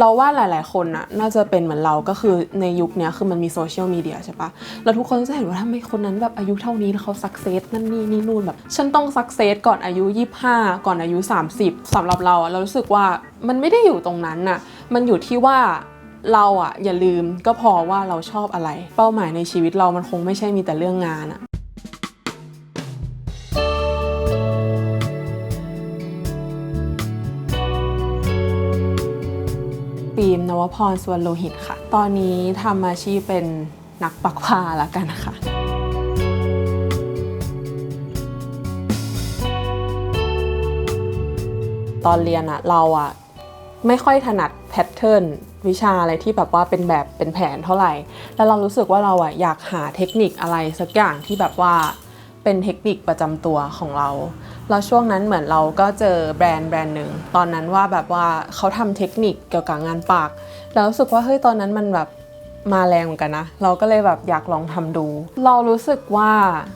เราว่าหลาย ๆ คนน่ะน่าจะเป็นเหมือนเราก็คือในยุคนี้คือมันมีโซเชียลมีเดียใช่ปะแล้วทุกคนจะเห็นว่าทำไมคนนั้นแบบอายุเท่านี้แล้วเขาสักเซสนั่นนี่นี่นู่นแบบ ฉันต้องสักเซสก่อนอายุ 25 ก่อนอายุ 30สำหรับเราเรารู้สึกว่ามันไม่ได้อยู่ตรงนั้นน่ะมันอยู่ที่ว่าเราอะอย่าลืมก็พอว่าเราชอบอะไร เป้าหมายในชีวิตเรามันคงไม่ใช่มีแต่เรื่องงานอะ ฟิล์มนวพรสวนโลหิตค่ะ ตอนนี้ทำอาชีพเป็นนักปักผ้าละกันค่ะตอนเรียนอะเราอะไม่ค่อยถนัดแพทเทิร์นวิชาอะไรที่แบบว่าเป็นแบบเป็นแผนเท่าไหร่ แล้วเรารู้สึกว่าเราอะอยากหาเทคนิคอะไรสักอย่างที่แบบว่า เป็นเทคนิคประจำตัวของเราแล้วช่วงนั้นเหมือนเราก็เจอแบรนด์แบรนด์หนึ่ง ตอนนั้นว่าแบบว่าเขาทำเทคนิคเกี่ยวกับงานปากแล้วรู้สึกว่าเฮ้ยตอนนั้นมันแบบมาแรงเหมือนกันนะ เราก็เลยแบบอยากลองทำดู เรารู้สึกว่า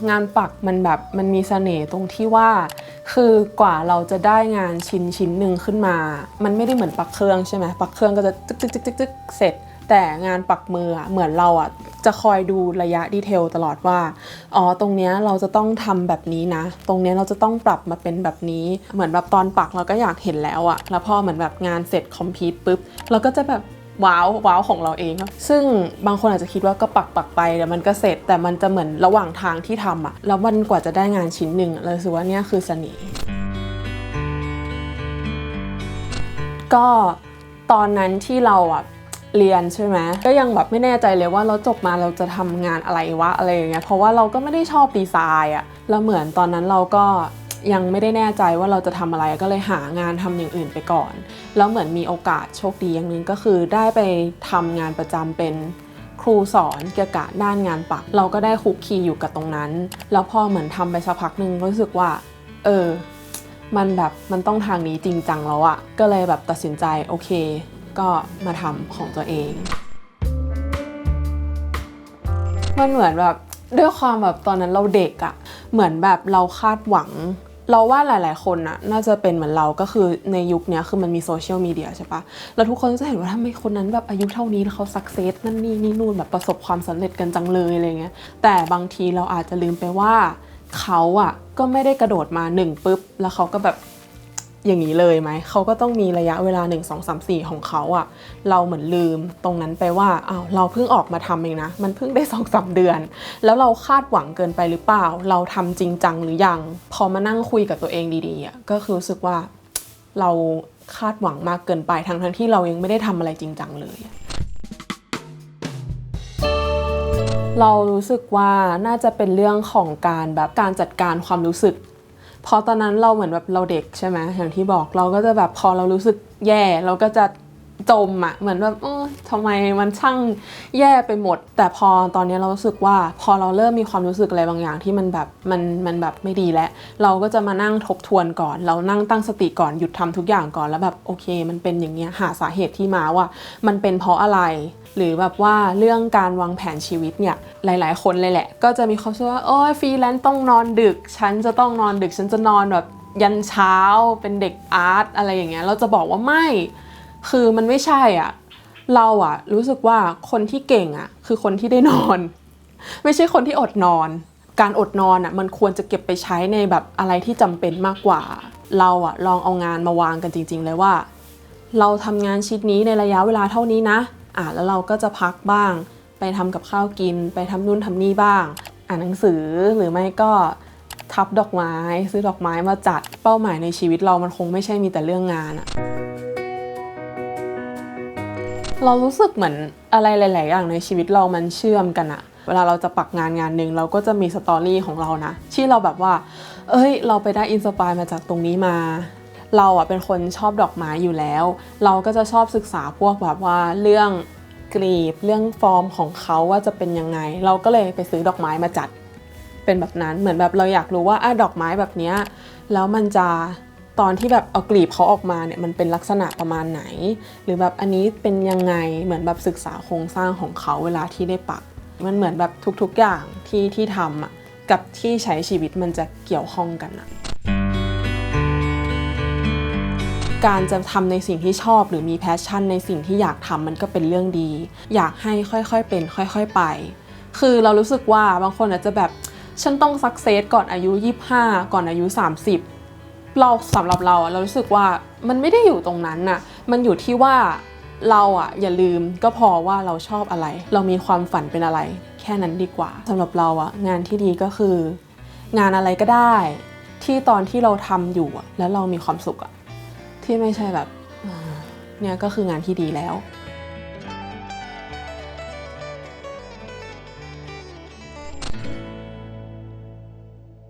งานปักมันแบบมันมีเสน่ห์ตรงที่ว่า คือกว่าเราจะได้งานชิ้นชิ้นหนึ่งขึ้นมา มันไม่ได้เหมือนปักเครื่องใช่ไหมปักเครื่องก็จะจึกจึ๊กจึ๊กจึ๊กจึ๊กเสร็จ แต่งานปักมืออะเหมือนเราอะจะคอยดูระยะดีเทลตลอดว่า อ๋อ ตรงเนี้ยเราจะต้องทำแบบนี้นะ ตรงเนี้ยเราจะต้องปรับมาเป็นแบบนี้ เหมือนแบบตอนปักเราก็อยากเห็นแล้วอะแล้วพอเหมือนแบบงานเสร็จคอมพิวปุ๊บ เราก็จะแบบว้าวว้าวของเราเองอะซึ่งบางคนอาจจะคิดว่าก็ปักปักไปเดี๋ยวมันก็เสร็จ แต่มันจะเหมือนระหว่างทางที่ทำอะแล้วมันกว่าจะได้งานชิ้นหนึ่งเรารู้สึกว่าเนี่ยคือเสน่ห์ ก็ตอนนั้นที่เราอะ เรียนใช่ไหมก็ยังแบบไม่แน่ใจเลยว่าเราจบมาเราจะทำงานอะไรวะอะไรอย่างเงี้ยเพราะว่าเราก็ไม่ได้ชอบดีไซน์อะแล้วเหมือนตอนนั้นเราก็ยังไม่ได้แน่ใจว่าเราจะทำอะไรก็เลยหางานทำอย่างอื่นไปก่อน แล้วเหมือนมีโอกาสโชคดีอย่างหนึงก็คือได้ไปทำงานประจำเป็นครูสอนเกี่ยวกับด้านงานปัก เราก็ได้คุกคีอยู่กับตรงนั้น แล้วพอเหมือนทำไปสักพักหนึ่งก็รู้สึกว่า เออ มันแบบมันต้องทางนี้จริงจังแล้วอะก็เลยแบบตัดสินใจโอเค ก็มาทำของตัวเอง มันเหมือนแบบด้วยความแบบตอนนั้นเราเด็กอะเหมือนแบบเราคาดหวัง เราว่าหลาย ๆ คนน่ะ น่าจะเป็นเหมือนเราก็คือในยุคนี้คือมันมีโซเชียลมีเดียใช่ปะแล้วทุกคนจะเห็นว่าทำไมคนนั้นแบบอายุเท่านี้แล้วเขาสักเซสนั่นนี่นี่นู่นแบบประสบความสำเร็จกันจังเลยอะไรเงี้ยแต่บางทีเราอาจจะลืมไปว่าเขาอะก็ไม่ได้กระโดดมาหนึ่งปุ๊บ แล้วเขาก็แบบ อย่างนี้เลยไหม เขาก็ต้องมีระยะเวลา 1 2 3 4 ของเขาอะเราเหมือนลืมตรงนั้นไปว่าอ้าวเราเพิ่งออกมาทำเองนะ มันเพิ่งได้2อสเดือน แล้วเราคาดหวังเกินไปหรือเปล่า เราทำจริงจังหรือยัง พอมานั่งคุยกับตัวเองดีๆอะก็คือรู้สึกว่าเราคาดหวังมากเกินไปทั้งทั้งที่เรายังไม่ได้ทำอะไรจริงจังเลย เรารู้สึกว่าน่าจะเป็นเรื่องของการแบบการจัดการความรู้สึก พอตอนนั้นเราเหมือนแบบเราเด็กใช่ไหมอย่างที่บอกเราก็จะแบบพอเรารู้สึกแย่เราก็จะ จมอะ่ะเหมือนแบบเออทำไมมันช่างแย่ไปหมด แต่พอตอนนี้เรารู้สึกว่าพอเราเริ่มมีความรู้สึกอะไรบางอย่างที่มันแบบมันมันแบบไม่ดีแล้ว เราก็จะมานั่งทบทวนก่อน เรานั่งตั้งสติก่อนหยุดทำทุกอย่างก่อนแล้วแบบโอเค มันเป็นอย่างเงี้ยหาสาเหตุที่มาว่า มันเป็นเพราะอะไร หรือแบบว่าเรื่องการวางแผนชีวิตเนี่ยหลาย ๆ คนเลยแหละ ก็จะมีความเชื่อว่าโอ้ยฟรีแลนซ์ต้องนอนดึก ฉันจะต้องนอนดึกฉันจะนอนแบบยันเช้าเป็นเด็กอาร์ตอะไรอย่างเงี้ยเราจะบอกว่าไม่ คือมันไม่ใช่อะ เราอะ รู้สึกว่าคนที่เก่งอะ คือคนที่ได้นอน ไม่ใช่คนที่อดนอน การอดนอนอะ มันควรจะเก็บไปใช้ในแบบอะไรที่จำเป็นมากกว่า เราอะ ลองเอางานมาวางกันจริง ๆ เลยว่า เราทำงานชิ้นนี้ในระยะเวลาเท่านี้นะอะแล้วเราก็จะพักบ้าง ไปทำกับข้าวกิน ไปทำนู่นทำนี่บ้าง อ่านหนังสือหรือไม่ก็ทับดอกไม้ ซื้อดอกไม้มาจัดเป้าหมายในชีวิตเรามันคงไม่ใช่มีแต่เรื่องงานอะ เรารู้สึกเหมือนอะไรหลาย ๆ อย่างในชีวิตเรามันเชื่อมกันอะเวลาเราจะปักงานงานหนึ่งเราก็จะมีสตอรี่ของเรานะที่เราแบบว่า เอ้ย เราไปได้อินสปายมาจากตรงนี้มา เราอะเป็นคนชอบดอกไม้อยู่แล้ว เราก็จะชอบศึกษาพวกแบบว่าเรื่องกลีบเรื่องฟอร์มของเขาว่าจะเป็นยังไง เราก็เลยไปซื้อดอกไม้มาจัดเป็นแบบนั้นเหมือนแบบเราอยากรู้ว่าอะดอกไม้แบบเนี้ยแล้วมันจะ ตอนที่แบบเอากลีบเขาออกมาเนี่ยมันเป็นลักษณะประมาณไหน หรือแบบอันนี้เป็นยังไงเหมือนแบบศึกษาโครงสร้างของเขาเวลาที่ได้ปัก มันเหมือนแบบทุกๆอย่างที่ที่ทำอะกับที่ใช้ชีวิตมันจะเกี่ยวข้องกันอะการจะทำในสิ่งที่ชอบหรือมีแพชชั่นในสิ่งที่อยากทำมันก็เป็นเรื่องดี อยากให้ค่อยๆเป็น ค่อยๆไป คือเรารู้สึกว่าบางคนอาจจะแบบฉันต้องสักเซสก่อนอายุ 25 ก่อนอายุ 30 เราสำหรับเราอะเรารู้สึกว่ามันไม่ได้อยู่ตรงนั้นน่ะมันอยู่ที่ว่าเราอะอย่าลืมก็พอว่าเราชอบอะไร เรามีความฝันเป็นอะไร แค่นั้นดีกว่าสำหรับเราอะงานที่ดีก็คือ งานอะไรก็ได้ ที่ตอนที่เราทำอยู่แล้วเรามีความสุขอะที่ไม่ใช่แบบเนี่ยก็คืองานที่ดีแล้ว